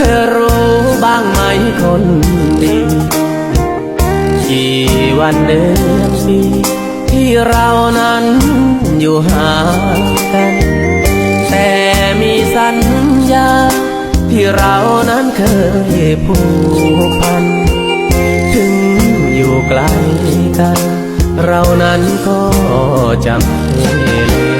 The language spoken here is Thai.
ธอรู้บ้างไหมคนดีกี่วันเดือนปีที่เรานั้นอยู่ห่างกัน แต่มีสัญญา ที่เรานั้นเคยผูกพัน ถึงอยู่ไกลกัน เรานั้นก็จำเลย